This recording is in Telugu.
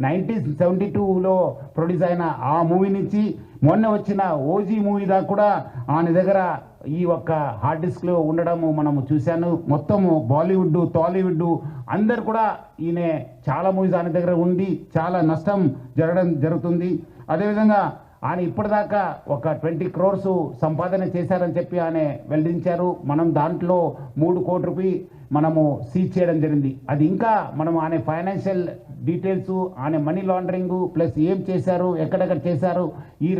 నైన్టీన్ సెవెంటీ టూలో ప్రొడ్యూస్ అయిన ఆ మూవీ నుంచి మొన్న వచ్చిన ఓజీ మూవీ దాకా కూడా ఆయన దగ్గర ఈ ఒక్క హార్డ్ డిస్క్లో ఉండడము మనము చూశాను. మొత్తము బాలీవుడ్ టాలీవుడ్ అందరు కూడా ఈయన చాలా మూవీస్ ఆయన దగ్గర ఉండి చాలా నష్టం జరగడం జరుగుతుంది. అదేవిధంగా ఆయన ఇప్పటిదాకా ఒక ట్వంటీ క్రోర్స్ సంపాదన చేశారని చెప్పి ఆయన వెల్లడించారు. మనం దాంట్లో మూడు కోటి రూపాయి మనము సీజ్ చేయడం జరిగింది. అది ఇంకా మనం ఆయన ఫైనాన్షియల్ డీటెయిల్స్ ఆయన మనీ లాండరింగ్ ప్లస్ ఏం చేశారు ఎక్కడెక్కడ చేశారు ఈ